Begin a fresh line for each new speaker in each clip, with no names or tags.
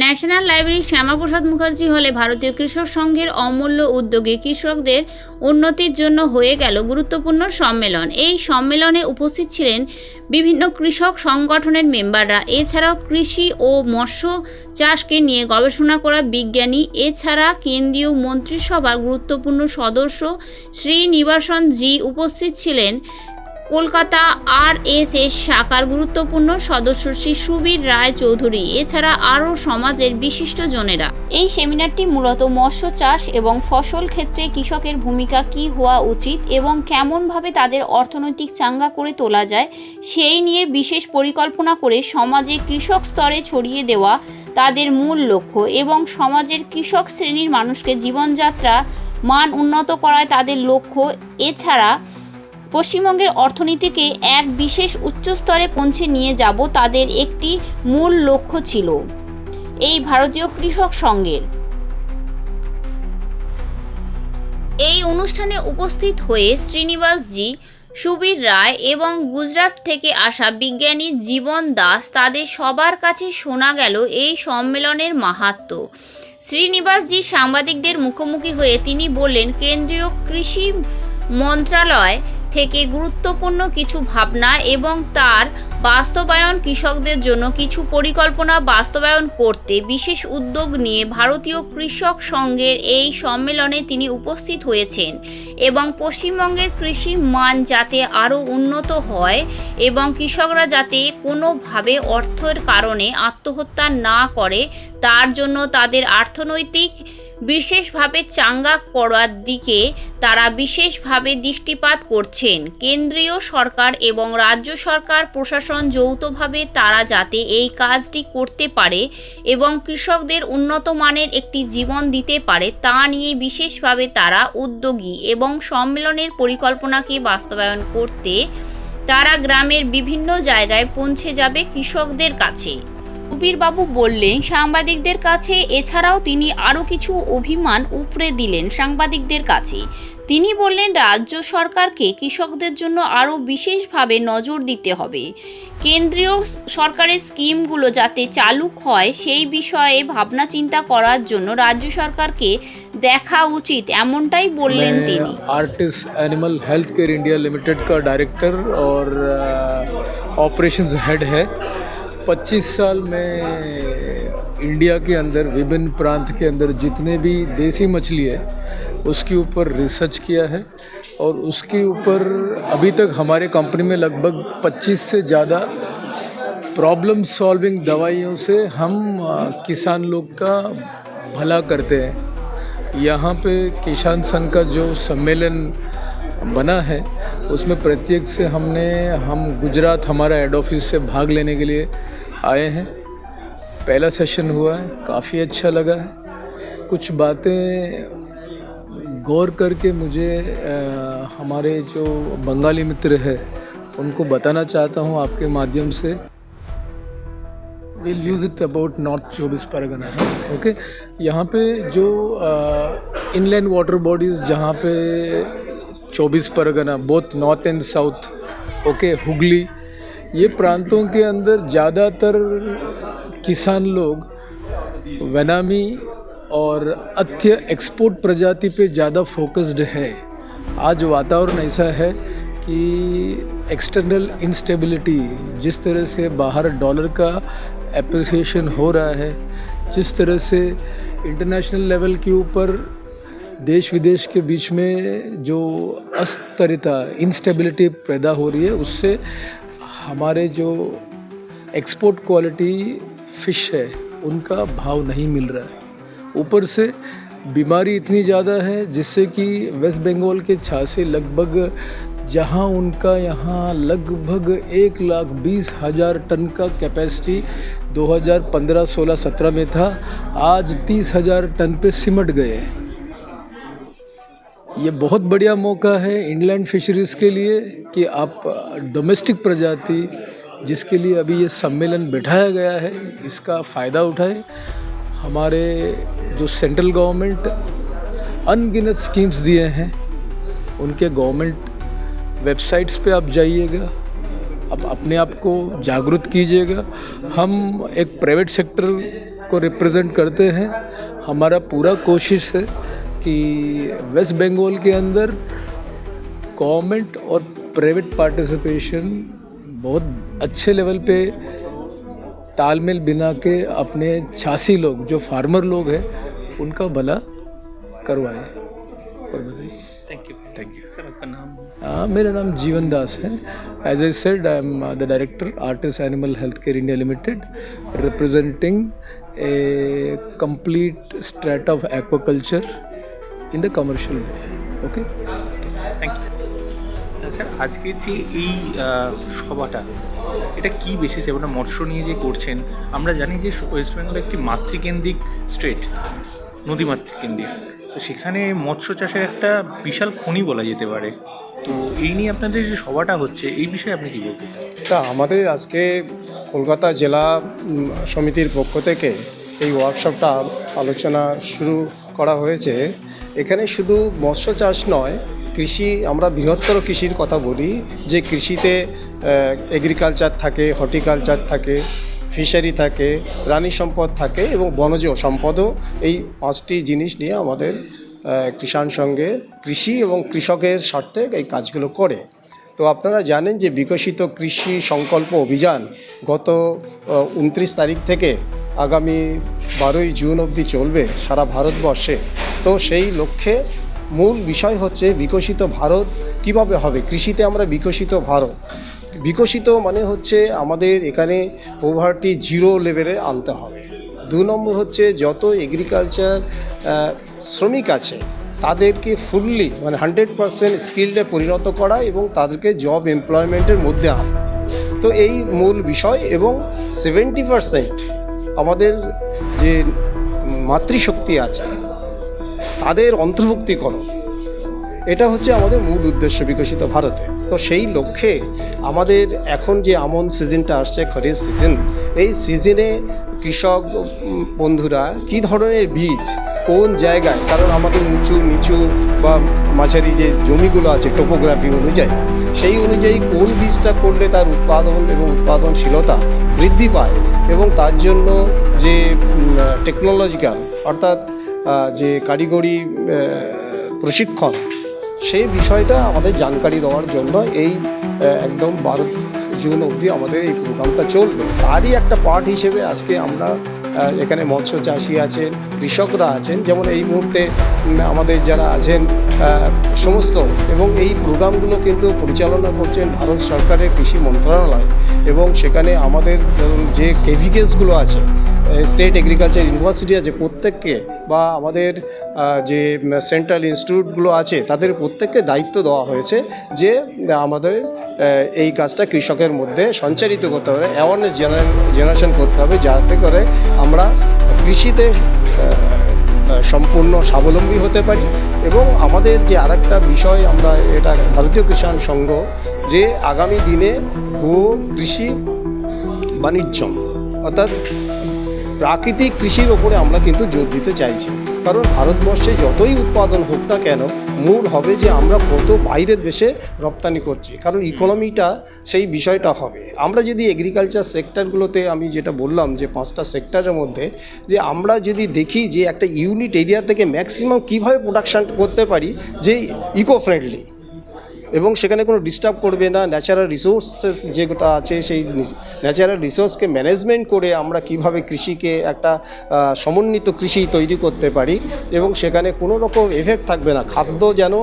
National library Shyamaprasad Mukherjee হলে ভারতীয় কৃষক সংঘের অমূল্য উদ্যোগে কৃষকদের উন্নতির জন্য হয়ে গেল গুরুত্বপূর্ণ সম্মেলন। এই সম্মেলনে উপস্থিত ছিলেন বিভিন্ন কৃষক সংগঠনের মেম্বাররা। এছাড়াও কৃষি ও মৎস্য চাষকে নিয়ে গবেষণা করা বিজ্ঞানী, এছাড়া কেন্দ্রীয় মন্ত্রিসভার গুরুত্বপূর্ণ সদস্য শ্রীনিবাসন জি উপস্থিত ছিলেন। কলকাতা আর এস এস শাখার গুরুত্বপূর্ণ সদস্য শ্রী সুবীর রায় চৌধুরী, এছাড়া আরও সমাজের বিশিষ্টজনেরা এই সেমিনারটি মূলত মৎস্য চাষ এবং ফসল ক্ষেত্রে কৃষকের ভূমিকা কী হওয়া উচিত এবং কেমনভাবে তাদের অর্থনৈতিক চাঙ্গা করে তোলা যায়, সেই নিয়ে বিশেষ পরিকল্পনা করে সমাজে কৃষক স্তরে ছড়িয়ে দেওয়া তাদের মূল লক্ষ্য এবং সমাজের কৃষক শ্রেণির মানুষকে জীবনযাত্রা মান উন্নত করায় তাদের লক্ষ্য। এছাড়া পশ্চিমবঙ্গের অর্থনীতিকে এক বিশেষ উচ্চস্তরে পৌঁছে নিয়ে যাব তাদের একটি মূল লক্ষ্য ছিল। এই ভারতীয় কৃষক সংঘের। এই অনুষ্ঠানে উপস্থিত হয়ে শ্রীনিবাসজি, সুবীর রায় এবং গুজরাট থেকে আসা বিজ্ঞানী জীবন দাস তাদের সবার কাছে শোনা গেল এই সম্মেলনের মাহাত্ম্য। শ্রীনিবাসজি সাংবাদিকদের মুখোমুখি হয়ে তিনি বললেন, কেন্দ্রীয় কৃষি মন্ত্রণালয় থেকে গুরুত্বপূর্ণ কিছু ভাবনা এবং তার বাস্তবায়ন কৃষকদের জন্য কিছু পরিকল্পনা বাস্তবায়ন করতে বিশেষ উদ্যোগ নিয়ে ভারতীয় কৃষক সংঘের এই সম্মেলনে তিনি উপস্থিত হয়েছেন এবং পশ্চিমবঙ্গের কৃষি মান যাতে আরও উন্নত হয় এবং কৃষকরা যাতে কোনোভাবে অর্থের কারণে আত্মহত্যা না করে, তার জন্য তাদের অর্থনৈতিক বিশেষভাবে চাঙ্গা করার দিকে তারা বিশেষভাবে দৃষ্টিপাত করছেন। কেন্দ্রীয় সরকার এবং রাজ্য সরকার, প্রশাসন যৌথভাবে তারা যাতে এই কাজটি করতে পারে এবং কৃষকদের উন্নত মানের একটি জীবন দিতে পারে, তা নিয়ে বিশেষভাবে তারা উদ্যোগী এবং সম্মেলনের পরিকল্পনাকে বাস্তবায়ন করতে তারা গ্রামের বিভিন্ন জায়গায় পৌঁছে যাবে কৃষকদের কাছে। বাবু বললেন সাংবাদিকদের কাছে এছাড়াও তিনি আরও কিছু অভিমান উপড়ে দিলেন সাংবাদিকদের কাছে তিনি বললেন রাজ্য সরকারকে কৃষকদের জন্য আরও বিশেষভাবে নজর দিতে হবে কেন্দ্রীয় সরকারের স্কিমগুলো যাতে চালু হয় সেই বিষয়ে ভাবনা চিন্তা করার জন্য রাজ্য সরকারকে দেখা উচিত এমনটাই বললেন তিনি
artist animal health care India limited का डायरेक्टर और ऑपरेशंस हेड है 25 साल में इंडिया के अंदर, विभिन्न प्रांत के अंदर जितने भी देसी मछली है, उसके ऊपर रिसर्च किया है और उसके ऊपर अभी तक हमारे कंपनी में लगभग 25 से ज़्यादा प्रॉब्लम सॉल्विंग दवाइयों से हम किसान लोग का भला करते हैं। यहाँ पे किसान संघ का जो सम्मेलन बना है उसमें प्रत्येक से हमने हम गुजरात हमारा हेड ऑफ़िस से भाग लेने के लिए आए हैं। पहला सेशन हुआ है काफ़ी अच्छा लगा है। कुछ बातें गौर करके मुझे अ, हमारे जो बंगाली मित्र है उनको बताना चाहता हूँ आपके माध्यम से। Will use it about north Chaubis Pargana है ओके यहाँ पे जो इनलैंड वाटर बॉडीज़ जहाँ पे Chaubis Pargana both north and south okay Hooghly. ये प्रांतों के अंदर ज़्यादातर किसान लोग वनामी और अत्य एक्सपोर्ट प्रजाति पे ज़्यादा फोकस्ड है। आज वातावरण ऐसा है कि एक्सटर्नल इंस्टेबिलिटी जिस तरह से बाहर डॉलर का एप्रिसिएशन हो रहा है, जिस तरह से इंटरनेशनल लेवल के ऊपर देश विदेश के बीच में जो अस्थिरता इंस्टेबिलिटी पैदा हो रही है, उससे हमारे जो एक्सपोर्ट क्वालिटी फ़िश है, उनका भाव नहीं मिल रहा है। ऊपर से बीमारी इतनी ज़्यादा है, जिससे कि वेस्ट बंगाल के छासे लगभग, जहाँ उनका यहाँ लगभग एक लाख बीस हज़ार टन का कैपेसिटी 2015 16 17 में था, आज तीस हज़ार टन पे सिमट गए ये बहुत बढ़िया मौका है इंग्लैंड फिशरीज़ के लिए कि आप डोमेस्टिक प्रजाति, जिसके लिए अभी ये सम्मेलन बैठाया गया है, इसका फ़ायदा उठाएँ। हमारे जो सेंट्रल गवर्नमेंट अनगिनत स्कीम्स दिए हैं, उनके गवर्नमेंट वेबसाइट्स पे आप जाइएगा, आप अपने आप को जागरूक कीजिएगा। हम एक प्राइवेट सेक्टर को रिप्रेजेंट करते हैं, हमारा पूरा कोशिश है कि वेस्ट बंगाल के अंदर गवर्नमेंट और प्राइवेट पार्टिसिपेशन बहुत अच्छे लेवल पे तालमेल बिना के अपने छासी लोग जो फार्मर लोग हैं उनका भला करवाएँ। और बताइए।
Thank you
thank you
sir आपका नाम?
हाँ मेरा नाम जीवन दास है। As I said I am the director artist animal health care India limited representing a complete straight of aquaculture in the commercial way. Okay?
Thank আচ্ছা, স্যার আজকে যে এই সভাটা এটা কী বেসিস এবং মৎস্য নিয়ে যে করছেন আমরা জানি যে ওয়েস্ট বেঙ্গল একটি মাতৃকেন্দ্রিক স্টেট নদী মাতৃকেন্দ্রিক। তো সেখানে মৎস্য চাষের একটা বিশাল খনি বলা যেতে পারে। তো এই নিয়ে আপনাদের যে সভাটা হচ্ছে এই বিষয়ে আপনি কী বলতে
তা আমাদের আজকে কলকাতা জেলা সমিতির পক্ষ থেকে এই ওয়ার্কশপটা আলোচনা শুরু করা হয়েছে। এখানে শুধু মৎস্য চাষ নয়, কৃষি, আমরা বৃহত্তর কৃষির কথা বলি, যে কৃষিতে এগ্রিকালচার থাকে হর্টিকালচার থাকে ফিশারি থাকে প্রাণী সম্পদ থাকে এবং বনজ সম্পদও এই পাঁচটি জিনিস নিয়ে আমাদের কৃষাণ সঙ্গে কৃষি এবং কৃষকের স্বার্থে এই কাজগুলো করে। তো আপনারা জানেন যে বিকশিত কৃষি সংকল্প অভিযান গত উনত্রিশ তারিখ থেকে আগামী বারোই জুন অবধি চলবে সারা ভারতবর্ষে। তো সেই লক্ষ্যে মূল বিষয় হচ্ছে বিকশিত ভারত কীভাবে হবে? কৃষিতে আমরা বিকশিত ভারত। বিকশিত মানে হচ্ছে আমাদের এখানে পোভার্টি জিরো লেভেলে আনতে হবে। দু নম্বর হচ্ছে যত এগ্রিকালচার শ্রমিক আছে তাদেরকে ফুললি মানে হান্ড্রেড পারসেন্ট স্কিল্ডে পরিণত করা এবং তাদেরকে জব এমপ্লয়মেন্টের মধ্যে আনা। তো এই মূল বিষয় এবং সেভেন্টি পারসেন্ট আমাদের যে মাতৃশক্তি আছে, তাদের অন্তর্ভুক্তিকরণ, এটা হচ্ছে আমাদের মূল উদ্দেশ্য বিকশিত ভারতে। তো সেই লক্ষ্যে আমাদের এখন যে আমন সিজনটা আসছে, খরিফ সিজন এই সিজনে কৃষক বন্ধুরা কি ধরনের বীজ কোন জায়গায়, কারণ আমাদের উঁচু, নিচু বা মাঝারি যে জমিগুলো আছে টোপোগ্রাফি অনুযায়ী, সেই অনুযায়ী কোন বীজটা করলে তার উৎপাদন এবং উৎপাদনশীলতা বৃদ্ধি পায় এবং তার জন্য যে টেকনোলজিক্যাল অর্থাৎ যে কারিগরি প্রশিক্ষণ, সেই বিষয়টা আমাদের জানকারি দেওয়ার জন্য এই একদম বারো জুন অবধি আমাদের এই প্রোগ্রামটা চলবে। তারই একটা পার্ট হিসেবে আজকে আমরা এখানে মৎস্য চাষি আছেন, কৃষকরা আছেন। যেমন এই মুহূর্তে আমাদের যারা আছেন সমস্ত এবং এই প্রোগ্রামগুলো কিন্তু পরিচালনা করছেন ভারত সরকারের কৃষি মন্ত্রণালয় এবং সেখানে আমাদের যে কেভিকেসগুলো আছে স্টেট এগ্রিকালচার ইউনিভার্সিটি আছে, প্রত্যেককে বা আমাদের যে সেন্ট্রাল ইনস্টিটিউটগুলো আছে, তাদের প্রত্যেককে দায়িত্ব দেওয়া হয়েছে যে আমাদের এই কাজটা কৃষকের মধ্যে সঞ্চারিত করতে হবে অ্যাওয়ারনেস জেনারেশন করতে হবে, যাতে করে আমরা কৃষিতে সম্পূর্ণ স্বাবলম্বী হতে পারি এবং আমাদের যে আরেকটা বিষয় আমরা, এটা ভারতীয় কিষাণ সংঘ, যে আগামী দিনে গো কৃষি বাণিজ্য, অর্থাৎ প্রাকৃতিক কৃষির ওপরে আমরা কিন্তু জোর দিতে চাইছি। কারণ ভারতবর্ষে যতই উৎপাদন হোক না কেন মূল হবে যে আমরা কত বাইরের দেশে রপ্তানি করছি। কারণ ইকোনমিটা সেই বিষয়টা হবে। আমরা যদি এগ্রিকালচার সেক্টরগুলোতে আমি যেটা বললাম যে পাঁচটা সেক্টরের মধ্যে যে আমরা যদি দেখি যে একটা ইউনিট এরিয়া থেকে ম্যাক্সিমাম কীভাবে প্রোডাকশান করতে পারি যে ইকো ফ্রেন্ডলি এবং সেখানে কোনো ডিস্টার্ব করবে না। ন্যাচারাল রিসোর্সেস যেটা আছে সেই ন্যাচারাল রিসোর্সকে ম্যানেজমেন্ট করে আমরা কীভাবে কৃষিকে একটা সমন্বিত কৃষি তৈরি করতে পারি এবং সেখানে কোনো রকম এফেক্ট থাকবে না। খাদ্য যেন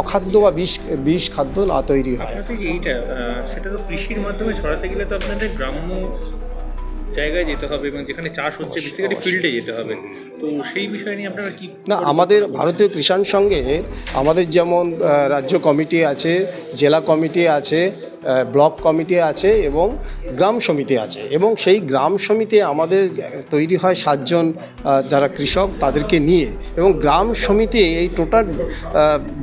অখাদ্য বা বিষ বিষ খাদ্য না তৈরি হয়।
এইটা সেটা তো কৃষির মাধ্যমে ছড়াতে গেলে তো আপনাদের গ্রাম্য জায়গায় যেতে হবে এবং যেখানে চাষ হচ্ছে বেসিক্যালি ফিল্ডে যেতে হবে। তো সেই বিষয় নিয়ে আপনারা কি
না আমাদের ভারতীয় কৃষাণ সঙ্গে আমাদের যেমন রাজ্য কমিটি আছে জেলা কমিটি আছে ব্লক কমিটি আছে এবং গ্রাম সমিতি আছে। এবং সেই গ্রাম সমিতি আমাদের তৈরি হয় সাতজন যারা কৃষক তাদেরকে নিয়ে। এবং গ্রাম সমিতি এই টোটাল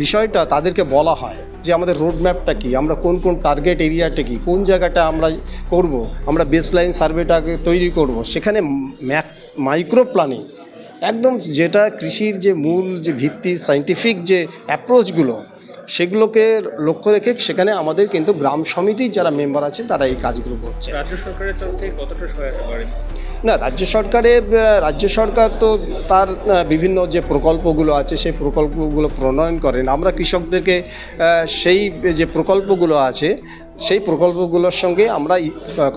বিষয়টা তাদেরকে বলা হয় যে আমাদের রোড ম্যাপটা কী, আমরা কোন কোন টার্গেট এরিয়াটা কী, কোন জায়গাটা আমরা করব, আমরা বেসলাইন সার্ভেটাকে তৈরি করব। সেখানে ম্যাক মাইক্রো প্ল্যানিং একদম যেটা কৃষির যে মূল যে ভিত্তি সাইন্টিফিক যে অ্যাপ্রোচগুলো সেগুলোকে লক্ষ্য রেখে সেখানে আমাদের কিন্তু গ্রাম সমিতির যারা মেম্বার আছে তারা এই কাজগুলো করছে।
রাজ্য সরকারের তরফ থেকে কতটা সহায়তা করেন?
না রাজ্য সরকারের রাজ্য সরকার তো তার বিভিন্ন যে প্রকল্পগুলো আছে সেই প্রকল্পগুলো প্রণয়ন করেন। আমরা কৃষকদেরকে সেই যে প্রকল্পগুলো আছে সেই প্রকল্পগুলোর সঙ্গে আমরা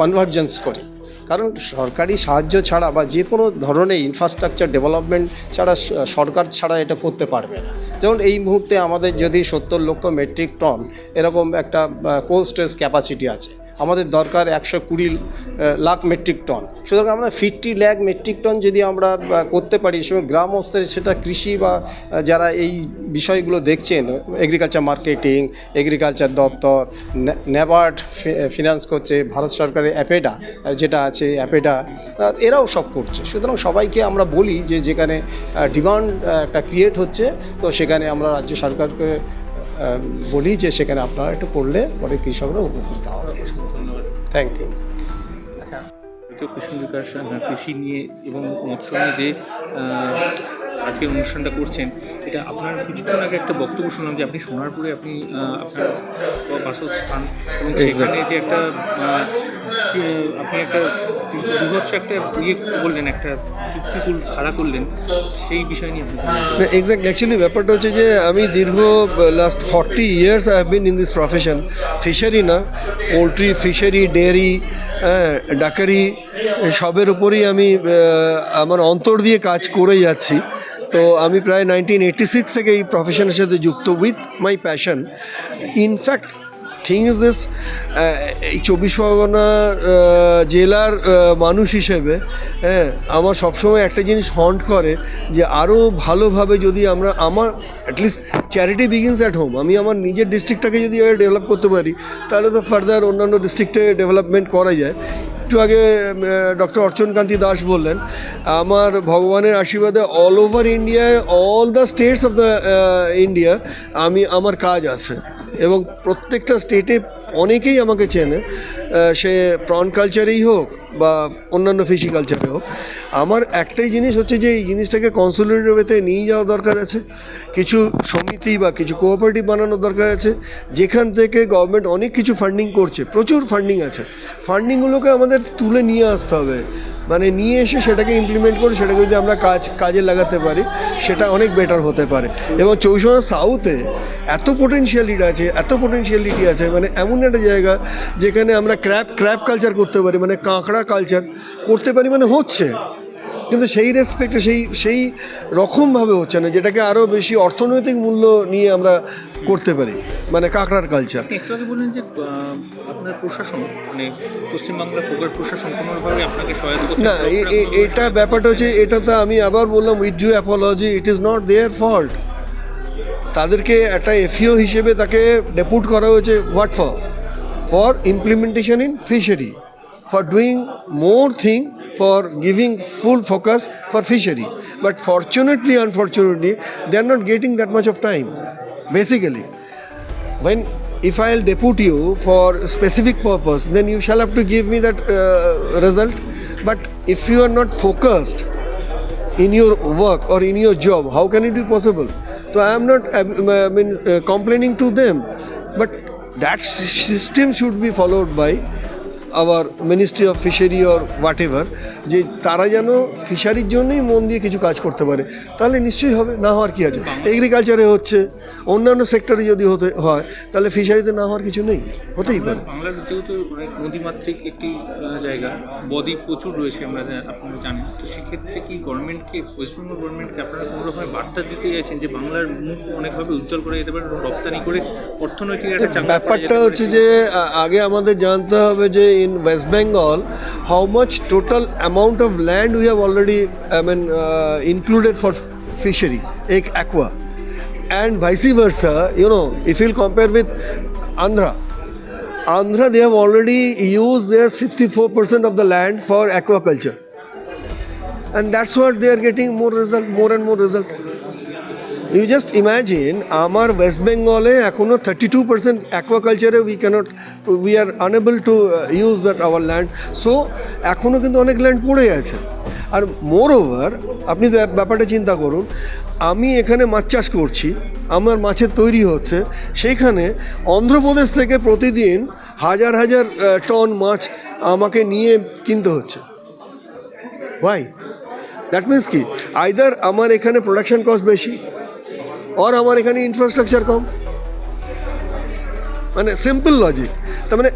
কনভার্জেন্স করি। কারণ সরকারি সাহায্য ছাড়া বা যে কোনো ধরনের ইনফ্রাস্ট্রাকচার ডেভেলপমেন্ট ছাড়া সরকার ছাড়া এটা করতে পারবে না। যেমন এই মুহূর্তে আমাদের যদি সত্তর লক্ষ মেট্রিক টন এরকম একটা কোল্ড স্টোরেজ ক্যাপাসিটি আছে আমাদের দরকার একশো কুড়ি লাখ মেট্রিক টন। সুতরাং আমরা ফিফটি লাখ মেট্রিক টন যদি আমরা করতে পারি, সে গ্রাম স্তরে সেটা কৃষি বা যারা এই বিষয়গুলো দেখছেন এগ্রিকালচার মার্কেটিং এগ্রিকালচার দপ্তর নেবার্ড ফিনান্স করছে, ভারত সরকারের অ্যাপেডা, যেটা আছে, অ্যাপেডা এরাও সব করছে। সুতরাং সবাইকে আমরা বলি যে যেখানে ডিমান্ড একটা ক্রিয়েট হচ্ছে, তো সেখানে আমরা রাজ্য সরকারকে বলি যে সেখানে আপনারা একটু করলে পরে কৃষকরা উপকৃত হবে। থ্যাংক ইউ
আচ্ছা কৃষি বিকাশ কৃষি নিয়ে এবং মৎস্য নিয়ে যে আজকের অনুষ্ঠানটা করছেন এটা আপনার কিছুক্ষণ আগে একটা বক্তব্য শুনলাম যে আপনি সোনারপুরে আপনি আপনার বাসস্থান এবং সেখানে যে একটা আপনি একটা বিভৎস একটা ইয়ে বললেন একটা চুক্তিকুল খাড়া করলেন সেই বিষয় নিয়ে
এক্স্যাক্ট অ্যাকচুয়ালি ব্যাপারটা হচ্ছে যে আমি দীর্ঘ last forty years I have been in this profession fishery না পোলট্রি ফিশারি ডেয়ারি ডাকারি সবের উপরেই আমি আমার অন্তর দিয়ে কাজ করে যাচ্ছি। তো আমি প্রায় নাইনটিন এইটটি সিক্স থেকে এই প্রফেশনের সাথে যুক্ত with my passion infact thing is this এই চব্বিশ পরগনা জেলার মানুষ হিসেবে হ্যাঁ আমার সবসময় একটা জিনিস হন্ট করে যে আরও ভালোভাবে যদি আমরা আমার at least charity begins at home আমি আমার নিজের ডিস্ট্রিক্টটাকে যদি ডেভেলপ করতে পারি, তাহলে তো ফার্দার অন্যান্য ডিস্ট্রিক্টে ডেভেলপমেন্ট করা যায়। একটু আগে ডক্টর অর্চনকান্তি দাস বললেন, আমার ভগবানের আশীর্বাদে অল ওভার ইন্ডিয়ায় all the states of the India আমি, আমার কাজ আছে। এবং প্রত্যেকটা স্টেটে অনেকেই আমাকে চেনে। সে প্রন কালচারেই হোক বা অন্যান্য ফিশি কালচারে হোক, আমার একটাই জিনিস হচ্ছে যে এই জিনিসটাকে কনসোলিডেট ওয়েতে নিয়ে যাওয়া দরকার আছে। কিছু সমিতি বা কিছু কোঅপারেটিভ বানানোর দরকার আছে। যেখান থেকে গভর্নমেন্ট অনেক কিছু ফান্ডিং করছে, প্রচুর ফান্ডিং আছে। ফান্ডিংগুলোকে আমাদের তুলে নিয়ে আসতে হবে। মানে নিয়ে এসে সেটাকে ইমপ্লিমেন্ট করে সেটাকে যদি আমরা কাজ, কাজে লাগাতে পারি, সেটা অনেক বেটার হতে পারে। এবং চৌষট্টি সাউথে এত পোটেনশিয়ালিটি আছে, এত পোটেনশিয়ালিটি আছে মানে এমন একটা জায়গা যেখানে আমরা ক্র্যাপ ক্র্যাপ কালচার করতে পারি মানে কাঁকড়া কালচার করতে পারি মানে হচ্ছে। কিন্তু সেই রেসপেক্টে সেই সেই রকমভাবে হচ্ছে না যেটাকে আরও বেশি অর্থনৈতিক মূল্য নিয়ে আমরা করতে পারি মানে কাঁকড়ার কালচার
একটু আগে বললেন যে আপনার প্রশাসন মানে পশ্চিমবাংলার প্রশাসন কোনোভাবে আপনাকে সহায়তা
না এটা ব্যাপারটা হচ্ছে এটা তো আমি আবার বললাম with due apology it is not there fault তাদেরকে একটা এফিও হিসেবে তাকে ডেপুট করা হয়েছে what for for implementation in fishery, for doing more thing, for giving full focus for fishery. But fortunately, unfortunately, they are not getting that much of time. Basically, when if I'll depute you for specific purpose, then you shall have to give me that uh, result. But if you are not focused in your work or in your job, how can it be possible? So I am not I mean, uh, complaining to them, but that system should be followed by আবার ministry of fishery or whatever যে তারা যেন ফিশারির জন্যই মন দিয়ে কিছু কাজ করতে পারে। তাহলে নিশ্চয়ই হবে, না হওয়ার কি আছে? এগ্রিকালচারে হচ্ছে অন্যান্য সেক্টরে যদি হতে হয় তাহলে ফিশারিতে না হওয়ার কিছু নেই? হতেই পারে।
বাংলার যেহেতু মানে নদীমাতৃক একটি জায়গা বদ্বীপ প্রচুর রয়েছে আমরা আপনারা জানেন। তো সেক্ষেত্রে কি গভর্নমেন্টকে ওয়েস্টবেঙ্গল গভর্নমেন্টকে আপনারা কোনো রকমের বার্তা দিতে চাইছেন যে বাংলার মুখ অনেকভাবে উজ্জ্বল করা যেতে পারে রপ্তানি করে অর্থনৈতিক একটা
ব্যাপারটা হচ্ছে যে আগে আমাদের জানতে হবে যে in West Bengal how much total amount of land we have already I mean included for fishery এক aqua And vice versa you know if I'll compare with Andhra Andhra, they have already used their 64% of the land for aquaculture. And that's what they are getting more result, more and more result. You just imagine আমার West বেঙ্গলে এখনও thirty two percent অ্যাকোয়াকালচারে we can't we are unable to use that our land so এখনও কিন্তু অনেক land পড়ে আছে আর মোর over আপনি তো ব্যাপারটা চিন্তা করুন আমি এখানে মাছ চাষ করছি, আমার মাছের তৈরি হচ্ছে। সেইখানে অন্ধ্রপ্রদেশ থেকে প্রতিদিন হাজার হাজার টন মাছ আমাকে নিয়ে কিনতে হচ্ছে। ভাই দ্যাট মিন্স কি? আইদার আমার এখানে প্রোডাকশন কস্ট বেশি আর আমার এখানে ইনফ্রাস্ট্রাকচার কম। মানে সিম্পল লজিক তার মানে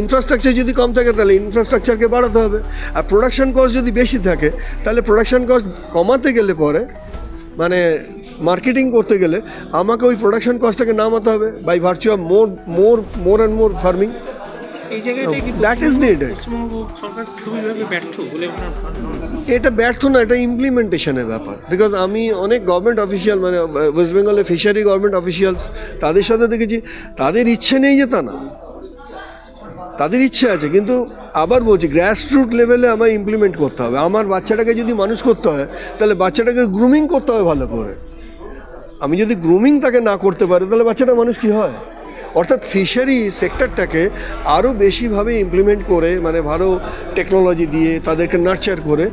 ইনফ্রাস্ট্রাকচার যদি কম থাকে, তাহলে ইনফ্রাস্ট্রাকচারকে বাড়াতে হবে। আর প্রোডাকশন কস্ট যদি বেশি থাকে, তাহলে প্রোডাকশন কস্ট কমাতে গেলে পরে মানে মার্কেটিং করতে গেলে আমাকে ওই প্রোডাকশন কস্টটাকে নামাতে হবে
by virtue
of more more
more and more farming বলে আপনার
এটা ব্যর্থ না এটা ইমপ্লিমেন্টেশনের ব্যাপার। বিকজ আমি অনেক গভর্নমেন্ট অফিসিয়াল মানে ওয়েস্ট বেঙ্গলের ফিশারি গভর্নমেন্ট অফিসিয়ালস তাদের সাথে দেখেছি তাদের ইচ্ছে নেই যে তা না। তাদের ইচ্ছে আছে, কিন্তু আবার বলছি গ্রাসরুট লেভেলে আমায় ইমপ্লিমেন্ট করতে হবে। আমার বাচ্চাটাকে যদি মানুষ করতে হয়, তাহলে বাচ্চাটাকে গ্রুমিং করতে হবে ভালো করে। আমি যদি গ্রুমিং তাকে না করতে পারি, তাহলে বাচ্চাটা মানুষ কি হয়? অর্থাৎ ফিশারি সেক্টরটাকে আরও বেশিভাবে ইমপ্লিমেন্ট করে মানে ভালো টেকনোলজি দিয়ে, তাদেরকে নার্চার করে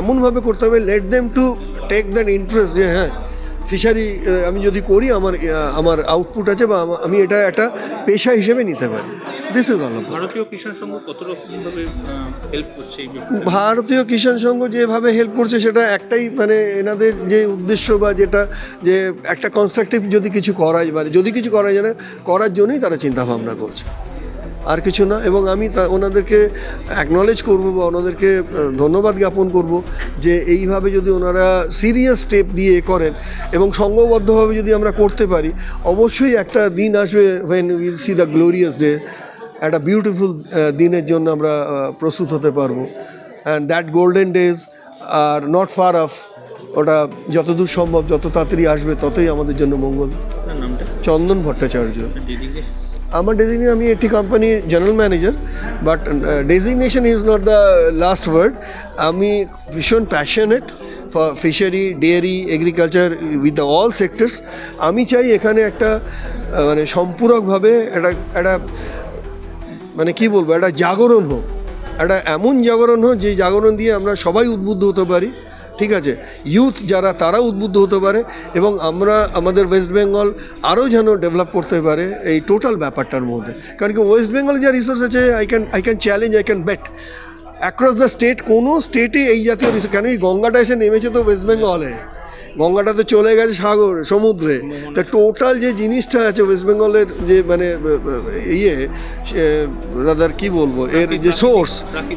এমনভাবে করতে হবে let them to take that interest যে হ্যাঁ ফিশারি আমি যদি করি, আমার আমার আউটপুট আছে বা, আমি এটা একটা পেশা হিসেবে নিতে পারি। দিস ইজ অল
ভারতীয় কিষাণ সংঘ কত রকমভাবে হেল্প করছে
ভারতীয় কিষাণ সংঘ যেভাবে হেল্প করছে সেটা একটাই মানে এনাদের যে উদ্দেশ্য বা যেটা যে একটা কনস্ট্রাকটিভ যদি কিছু করা মানে যদি কিছু করা যায় করার জন্যই তারা চিন্তা ভাবনা করছে। আর কিছু না এবং আমি তা ওনাদেরকে অ্যাকনলেজ করব বা ওনাদেরকে ধন্যবাদ জ্ঞাপন করব যে এইভাবে যদি ওনারা সিরিয়াস স্টেপ দিয়ে করেন এবং সংঘবদ্ধভাবে যদি আমরা করতে পারি অবশ্যই একটা দিন আসবে when will see the glorious day একটা বিউটিফুল দিনের জন্য আমরা প্রস্তুত হতে পারব। And that golden days are not far off ওটা যতদূর সম্ভব যত তাড়াতাড়ি আসবে ততই আমাদের জন্য মঙ্গল। চন্দন ভট্টাচার্য। আমার ডেজিগনেশন আমি একটি company general manager but designation is not the last word আমি ভীষণ passionate for fishery dairy agriculture with the all sectors আমি চাই এখানে একটা মানে সম্পূরকভাবে একটা একটা মানে কি বলব, একটা জাগরণ হোক, একটা এমন জাগরণ হোক যে জাগরণ দিয়ে আমরা সবাই উদ্বুদ্ধ হতে পারি, ঠিক আছে? ইউথ যারা তারা উদ্বুদ্ধ হতে পারে, এবং আমরা আমাদের ওয়েস্ট বেঙ্গল আরও যেন ডেভেলপ করতে পারে এই টোটাল ব্যাপারটার মধ্যে। কারণ কি ওয়েস্ট বেঙ্গলে যা রিসোর্স আছে I can I can challenge I can bet across the state কোনো স্টেটে এই জাতীয় রিসোর্স কেন এই গঙ্গাটা এসে নেমেছে তো ওয়েস্ট বেঙ্গলে গঙ্গাটা তো চলে গেছে সাগর সমুদ্রে। তা টোটাল যে জিনিসটা আছে ওয়েস্ট বেঙ্গলের যে মানে ইয়ে রাদার কি বলব এর যে সোর্স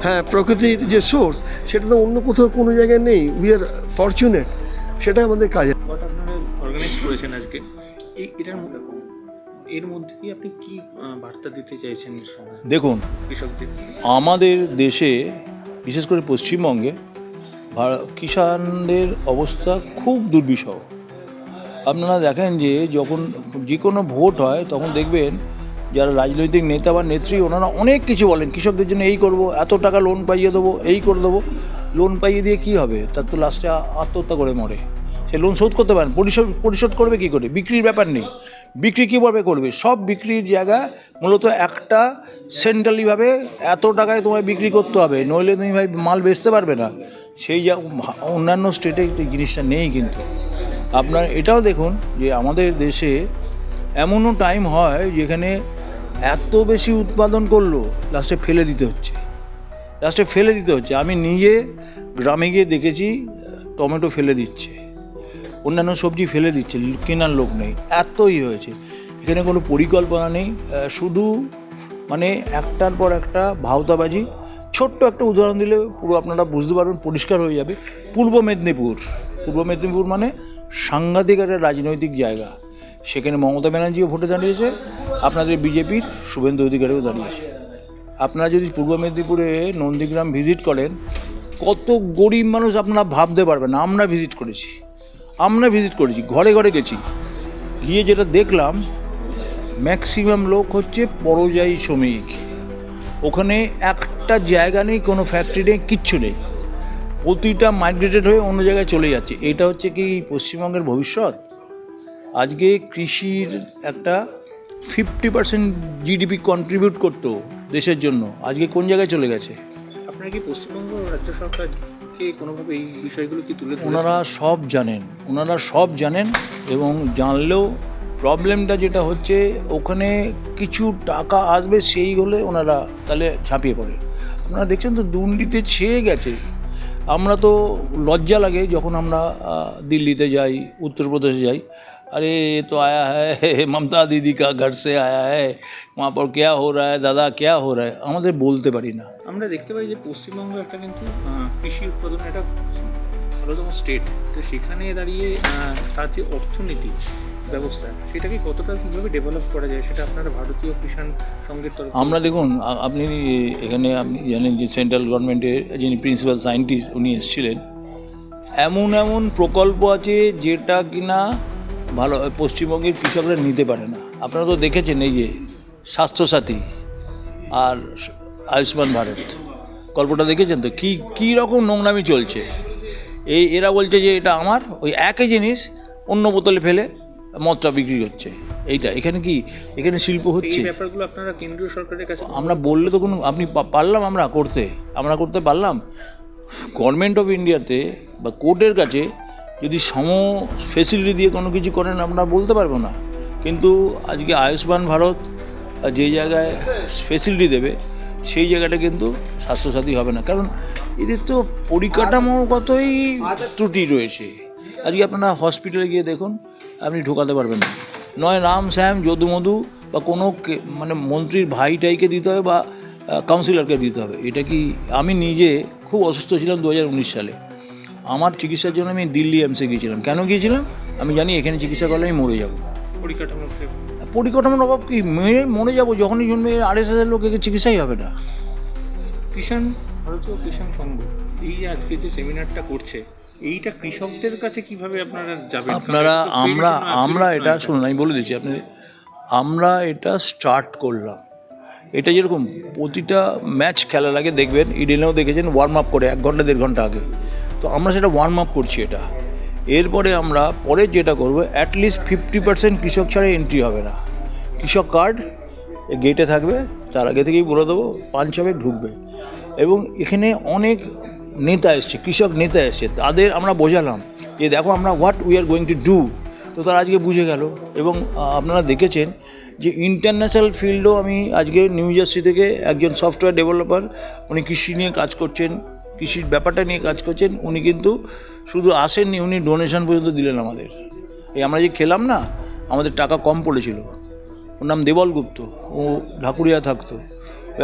হ্যাঁ প্রকৃতির যে সোর্স সেটা তো অন্য কোথাও কোনো জায়গায় নেই। উই আর ফরচুনেট সেটা আমাদের কাজে।
অর্গানাইজ করেছেন আজকে? এটার এর মধ্যে দিয়ে আপনি কি বার্তা দিতে চাইছেন?
দেখুন
কৃষকদের?
আমাদের দেশে বিশেষ করে পশ্চিমবঙ্গে কিষাণদের অবস্থা খুব দুর্বিষহ। আপনারা দেখেন যে যখন যে কোনো ভোট হয়, তখন দেখবেন যারা রাজনৈতিক নেতা বা নেত্রী, ওনারা অনেক কিছু বলেন, কৃষকদের জন্য এই করব, এত টাকা লোন পাইয়ে দেবো, এই করে দেবো। লোন পাইয়ে দিয়ে কি হবে? তার তো লাস্টে আত্মহত্যা করে মরে। সে লোন শোধ করতে পারেন, পরিশোধ পরিশোধ করবে কি করে? বিক্রির ব্যাপার নেই। বিক্রি কীভাবে করবে? সব বিক্রির জায়গা মূলত একটা সেন্ট্রালিভাবে এত টাকায় তোমায় বিক্রি করতে হবে। নইলে তুমি ভাই মাল বেচতে পারবে না। সেই যা অন্যান্য স্টেটে এই জিনিসটা নেই কিন্তু। আপনার এটাও দেখুন যে আমাদের দেশে এমনও টাইম হয় যেখানে এত বেশি উৎপাদন করল লাস্টে ফেলে দিতে হচ্ছে। লাস্টে ফেলে দিতে হচ্ছে। আমি নিজে গ্রামে গিয়ে দেখেছি, টমেটো ফেলে দিচ্ছে। অন্যান্য সবজি ফেলে দিচ্ছে, কেনার লোক নেই। এতই হয়েছে। এখানে কোনো পরিকল্পনা নেই। শুধু মানে একটার পর একটা ভাওতাবাজি ছোট্ট একটা উদাহরণ দিলে পুরো আপনারা বুঝতে পারবেন, পরিষ্কার হয়ে যাবে। পূর্ব মেদিনীপুর। পূর্ব মেদিনীপুর মানে সাংঘাতিক একটা রাজনৈতিক জায়গা। সেখানে মমতা ব্যানার্জিও ভোটে দাঁড়িয়েছে, আপনাদের বিজেপির শুভেন্দু অধিকারীও দাঁড়িয়েছে। আপনারা যদি পূর্ব মেদিনীপুরে নন্দীগ্রাম ভিজিট করেন, কত গরিব মানুষ আপনারা ভাবতে পারবেন আমরা ভিজিট করেছি। আমরা ভিজিট করেছি, ঘরে ঘরে গেছি। গিয়ে যেটা দেখলাম, ম্যাক্সিমাম লোক হচ্ছে পরযায়ী শ্রমিক। ওখানে একটা জায়গা নেই কোনো ফ্যাক্টরি নেই কিচ্ছু নেই। প্রতিটা মাইগ্রেটেড হয়ে অন্য জায়গায় চলে যাচ্ছে। এটা হচ্ছে কি পশ্চিমবঙ্গের ভবিষ্যৎ? আজকে কৃষির একটা ফিফটি পার্সেন্ট জিডিপি কন্ট্রিবিউট করতো দেশের জন্য। আজকে কোন জায়গায় চলে গেছে?
আপনারা কি পশ্চিমবঙ্গ রাজ্য সরকার কোনোভাবে এই বিষয়গুলো কি তুলে
ওনারা সব জানেন। ওনারা সব জানেন এবং জানলেও প্রবলেমটা যেটা হচ্ছে ওখানে কিছু টাকা আসবে সেই হলে ওনারা তাহলে ঝাঁপিয়ে পড়ে আপনারা দেখছেন তো দুর্নীতিতে ছেয়ে গেছে আমরা তো লজ্জা লাগে যখন আমরা আহ, দিল্লিতে যাই উত্তরপ্রদেশে যাই अरे ये तो आया है ममता दीदी का घर से आया है वहाँ पर क्या हो रहा है दादा क्या हो रहा है আমাদের বলতে পারি না
আমরা দেখতে পাই যে পশ্চিমবঙ্গ একটা কিন্তু আহ, কৃষি উৎপাদনের একটা ভালোতম স্টেট তো সেখানে দাঁড়িয়ে আহ, তার যে অর্থনীতি ব্যবস্থা সেটাকে কতটা কীভাবে ডেভেলপ করা যায় সেটা আপনারা ভারতীয় কিষাণ সংঘের তরফ
আমরা দেখুন আপনি এখানে আপনি জানেন যে সেন্ট্রাল গভর্নমেন্টের যিনি প্রিন্সিপাল সায়েন্টিস্ট উনি এসেছিলেন। এমন এমন প্রকল্প আছে যেটা কিনা ভালো পশ্চিমবঙ্গের কৃষকরা নিতে পারে না। আপনারা তো দেখেছেন এই যে স্বাস্থ্যসাথী আর আয়ুষ্মান ভারত। গল্পটা দেখেছেন তো? কী কী রকম নোংরামি চলছে? এই এরা বলছে যে এটা আমার ওই একই জিনিস অন্য বোতলে ফেলে মদটা বিক্রি হচ্ছে। এইটা এখানে কি এখানে শিল্প হচ্ছে?
ব্যাপারগুলো আপনারা কেন্দ্রীয় সরকারের কাছে
আমরা বললে তো কোনো আপনি পারলাম আমরা করতে আমরা করতে পারলাম। গভর্নমেন্ট অফ ইন্ডিয়াতে বা কোর্টের কাছে যদি সম ফেসিলিটি দিয়ে কোনো কিছু করেন আমরা বলতে পারব না। কিন্তু আজকে আয়ুষ্মান ভারত যে জায়গায় ফেসিলিটি দেবে সেই জায়গাটা কিন্তু স্বাস্থ্যসাথী হবে না। কারণ এদের তো পরিকাঠামোগতই ত্রুটি রয়েছে। আজকে আপনারা হসপিটালে গিয়ে দেখুন আপনি ঢোকাতে পারবেন না। নয় রাম শ্যাম যদু মধু বা কোনো মানে মন্ত্রীর ভাইটাইকে দিতে হবে বা কাউন্সিলরকে দিতে হবে। এটা কি আমি নিজে খুব অসুস্থ ছিলাম দু হাজার উনিশ সালে। আমার চিকিৎসার জন্য আমি দিল্লি এমসে গিয়েছিলাম। কেন গিয়েছিলাম? আমি জানি এখানে চিকিৎসা করলে আমি মরে যাব।
পরিকাঠামো
পরিকাঠামোর অভাব কি? মেয়ে মরে যাব যখনই জন্মে আড়াইশ হাজার লোক একে চিকিৎসাই হবে না।
কিষাণ ভারতীয় কিষাণ সংঘ এই আজকে যে সেমিনারটা করছে এইটা কৃষকদের কাছে কীভাবে আপনারা যাবেন?
আপনারা আমরা আমরা এটা শুনুন আমি বলে দিচ্ছি আপনি আমরা এটা স্টার্ট করলাম। এটা যেরকম প্রতিটা ম্যাচ খেলার আগে দেখবেন ইডেনেও দেখেছেন ওয়ার্ম আপ করে এক ঘণ্টা দেড় ঘণ্টা আগে। তো আমরা সেটা ওয়ার্ম আপ করছি এটা। এরপরে আমরা পরে যেটা করব অ্যাটলিস্ট ফিফটি পার্সেন্ট কৃষক ছাড়া এন্ট্রি হবে না। কৃষক কার্ড গেটে থাকবে তার আগে থেকেই বলে দেবো পাঞ্চ হবে ঢুকবে। এবং এখানে অনেক নেতা এসছে, কৃষক নেতা এসছে, তাদের আমরা বোঝালাম যে দেখো আমরা what we are going to do তো তারা আজকে বুঝে গেল এবং আপনারা দেখেছেন যে ইন্টারন্যাশনাল ফিল্ডও আমি আজকে নিউ জার্সি থেকে একজন সফটওয়্যার ডেভেলপার উনি কৃষি নিয়ে কাজ করছেন, কৃষির ব্যাপারটা নিয়ে কাজ করছেন, উনি কিন্তু শুধু আসেননি, উনি ডোনেশন পর্যন্ত দিলেন আমাদের। এই আমরা যে খেলাম না, আমাদের টাকা কম পড়েছিল। ওর নাম দেবল গুপ্ত, ও ঢাকুরিয়া থাকতো।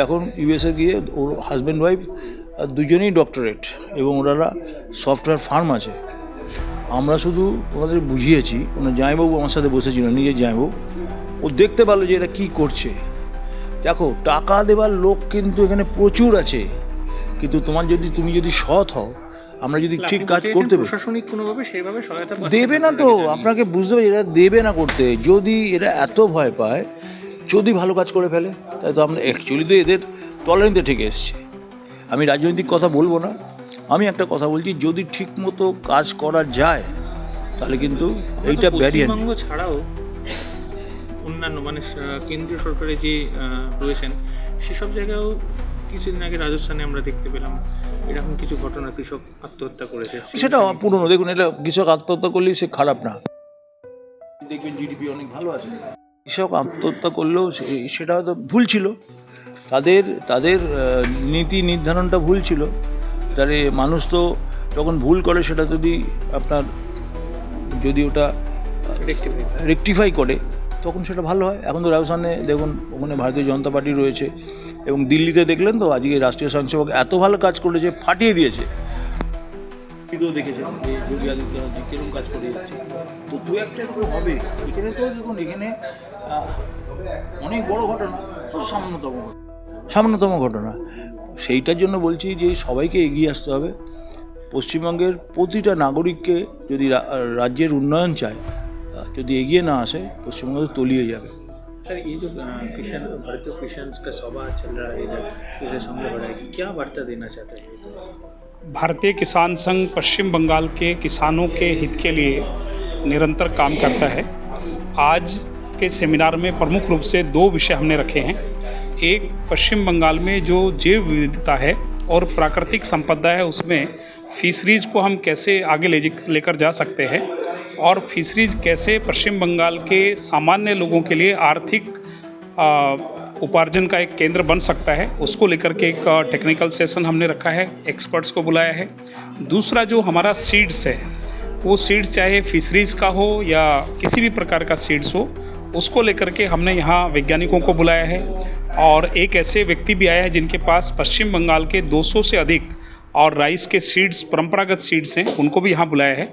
এখন ইউএসএ গিয়ে ওর হাজব্যান্ড ওয়াইফ দুজনেই ডক্টরেট এবং ওনারা সফটওয়্যার ফার্ম আছে। আমরা শুধু ওনাদের বুঝিয়েছি ওনার জামাইবাবু আমার সাথে বসেছিল নিজের জামাইবাবু। ও দেখতে পারল যে এরা কী করছে। দেখো টাকা দেওয়ার লোক কিন্তু এখানে প্রচুর আছে। কিন্তু তোমার যদি তুমি যদি সৎ হও আমরা যদি ঠিক কাজ করতে পারি।
প্রশাসনিক কোনোভাবে সেভাবে সহায়তা
দেবে না তো আপনাকে বুঝতে পারছি এরা দেবে না করতে। যদি এরা এত ভয় পায় যদি ভালো কাজ করে ফেলে তাই তো আমরা অ্যাকচুয়ালি তো এদের তলানিতে থেকে এসছে। আমি রাজনৈতিক কথা বলব না। আমি একটা কথা বলছি যদি ঠিক মতো কাজ করা যায় তাহলে কিন্তু এইটা ব্যারিয়ার
ছাড়াও অন্যান্য মানে কেন্দ্রীয় সরকারে যে রয়েছেন সেসব জায়গায়ও কিছুদিন আগে রাজস্থানে আমরা দেখতে পেলাম এরকম কিছু ঘটনা কৃষক আত্মহত্যা করেছে।
সেটা পুরনো। দেখুন এটা কৃষক আত্মহত্যা করলেই সে খারাপ না। দেখবেন জিডিপি অনেক ভালো আছে। কৃষক আত্মহত্যা করলেও সে- সেটা হয়তো ভুল ছিল। তাদের তাদের নীতি নির্ধারণটা ভুল ছিল। তাহলে মানুষ তো যখন ভুল করে সেটা যদি আপনার যদি ওটা। রেকটিফাই করে। তখন সেটা ভালো হয়। এখন তো রাজস্থানে দেখুন ওখানে ভারতীয় জনতা পার্টি রয়েছে। এবং দিল্লিতে দেখলেন তো আজকে রাষ্ট্রীয় স্বয়ংসেবক এত ভালো কাজ করেছে ফাটিয়ে দিয়েছে। দেখেছেন যে যোগী আদিত্যনাথ জি কীরকম কাজ করে যাচ্ছে। তো দু একটা এরকম হবে। এখানে তো দেখুন এখানে অনেক বড় ঘটনা সামান্যতম ঘটনা। সামান্যতম ঘটনা সেইটার জন্য বলছি যে সবাইকে এগিয়ে আসতে হবে পশ্চিমবঙ্গের প্রতিটা নাগরিককে যদি রা- রাজ্যের উন্নয়ন চায় আহ, যদি এগিয়ে না আসে পশ্চিমবঙ্গ তো তলিয়ে যাবে
सर ये जो अ, किसान भारतीय किसान का सभा चल रहा है इधर इधर संघ हो रहा है क्या वार्ता देना चाहते हैं ये तो?
भारतीय किसान संघ पश्चिम बंगाल के किसानों के हित के लिए निरंतर काम करता है आज के सेमिनार में प्रमुख रूप से दो विषय हमने रखे हैं एक पश्चिम बंगाल में जो जैव विविधता है और प्राकृतिक संपदा है, उसमें फिशरीज को हम कैसे आगे ले लेकर जा सकते हैं? और फिशरीज कैसे पश्चिम बंगाल के सामान्य लोगों के लिए आर्थिक उपार्जन का एक केंद्र बन सकता है? उसको लेकर के एक टेक्निकल सेशन हमने रखा है एक्सपर्ट्स को बुलाया है। दूसरा जो हमारा सीड्स है, वो सीड्स चाहे फिशरीज का हो या किसी भी प्रकार का सीड्स हो उसको लेकर के हमने यहाँ वैज्ञानिकों को बुलाया है और एक ऐसे व्यक्ति भी आया है जिनके पास पश्चिम बंगाल के 200 से अधिक और राइस के सीड्स, परंपरागत सीड्स हैं, उनको भी यहाँ बुलाया है।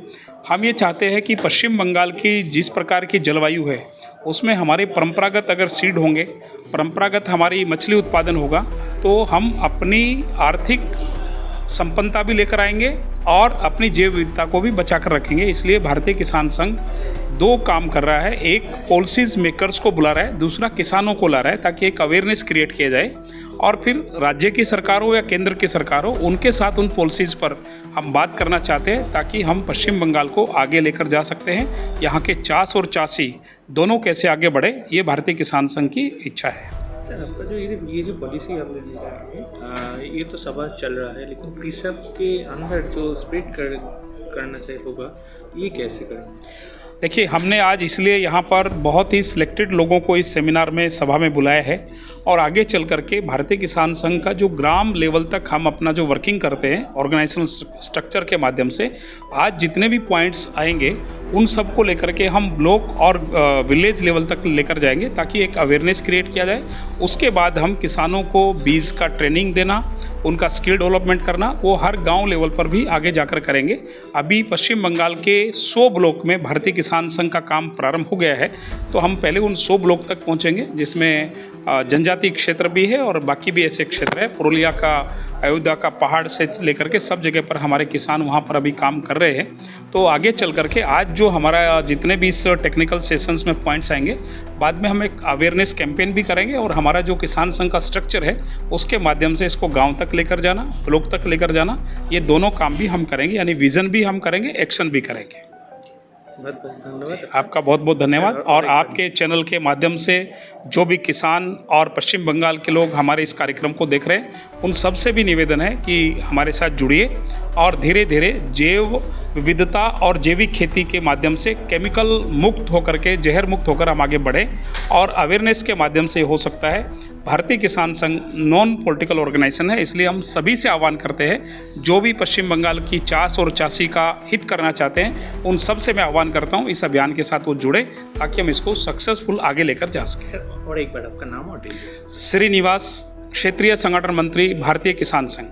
हम ये चाहते हैं कि पश्चिम बंगाल की जिस प्रकार की जलवायु है, उसमें हमारे परंपरागत अगर सीड होंगे, परंपरागत हमारी मछली उत्पादन होगा तो हम अपनी आर्थिक संपन्नता भी लेकर आएँगे और अपनी जैव विविधता को भी बचा कर रखेंगे। इसलिए भारतीय किसान संघ दो काम कर रहा है। एक पॉलिसीज़ मेकर्स को बुला रहा है। दूसरा, किसानों को ला रहा है ताकि एक अवेयरनेस क्रिएट किया जाए। और फिर राज्य की सरकार हो या केंद्र की सरकार हो, उनके साथ उन पॉलिसीज़ पर हम बात करना चाहते हैं ताकि हम पश्चिम बंगाल को आगे लेकर जा सकते हैं। यहाँ के चास और चासी दोनों कैसे आगे बढ़े, ये भारतीय किसान संघ की इच्छा है।
सर, आपका जो ये ये जो पॉलिसी आप लेने जा रहे हैं ये तो सभा चल रहा है, लेकिन प्रीसब के अंदर जो स्प्रेड कर, करना चाहिए होगा, ये कैसे करेंगे
देखिए, हमने आज इसलिए यहाँ पर बहुत ही सिलेक्टेड लोगों को इस सेमिनार में, सभा में बुलाया है और आगे चल करके भारतीय किसान संघ का जो ग्राम लेवल तक हम अपना जो वर्किंग करते हैं ऑर्गेनाइजेशनल स्ट्रक्चर के माध्यम से, आज जितने भी पॉइंट्स आएँगे, उन सबको लेकर के हम ब्लॉक और विलेज लेवल तक लेकर जाएँगे ताकि एक अवेयरनेस क्रिएट किया जाए। उसके बाद हम किसानों को बीज का ट्रेनिंग देना उनका स्किल डेवलपमेंट करना, वो हर गाँव लेवल पर भी आगे जाकर करेंगे। अभी पश्चिम बंगाल के 100 ब्लॉक में भारतीय किसान संघ का काम प्रारंभ हो गया है तो हम पहले उन 100 ब्लॉक तक पहुँचेंगे, जिसमें जनजातीय क्षेत्र भी है और बाकी भी ऐसे क्षेत्र है। पुरुलिया का, अयोध्या का पहाड़ से लेकर के सब जगह पर हमारे किसान वहाँ पर अभी काम कर रहे हैं। तो आगे चल करके आज जो हमारा जितने भी इस टेक्निकल सेशंस में पॉइंट्स आएँगे बाद में हम एक अवेयरनेस कैंपेन भी करेंगे और हमारा जो किसान संघ का स्ट्रक्चर है, उसके माध्यम से इसको गाँव तक लेकर जाना, ब्लॉक तक लेकर जाना, ये दोनों काम भी हम करेंगे, यानी विज़न भी हम करेंगे एक्शन भी करेंगे।
धन्यवाद।
आपका बहुत बहुत धन्यवाद। और आपके चैनल के माध्यम से जो भी किसान और पश्चिम बंगाल के लोग हमारे इस कार्यक्रम को देख रहे हैं, उन सबसे भी निवेदन है कि हमारे साथ जुड़िए और धीरे धीरे जैव विविधता और जैविक खेती के माध्यम से केमिकल मुक्त होकर के, जहर मुक्त होकर हम आगे बढ़ें और अवेयरनेस के माध्यम से हो सकता है भारतीय किसान संघ नॉन पॉलिटिकल ऑर्गेनाइजेशन है इसलिए हम सभी से आह्वान करते हैं जो भी पश्चिम बंगाल की चास और चासी का हित करना चाहते हैं उन सबसे मैं आह्वान करता हूँ इस अभियान के साथ वो जुड़े ताकि हम इसको सक्सेसफुल आगे लेकर जा सकें।
और एक बार आपका नाम और
श्रीनिवास क्षेत्रीय संगठन मंत्री भारतीय किसान संघ।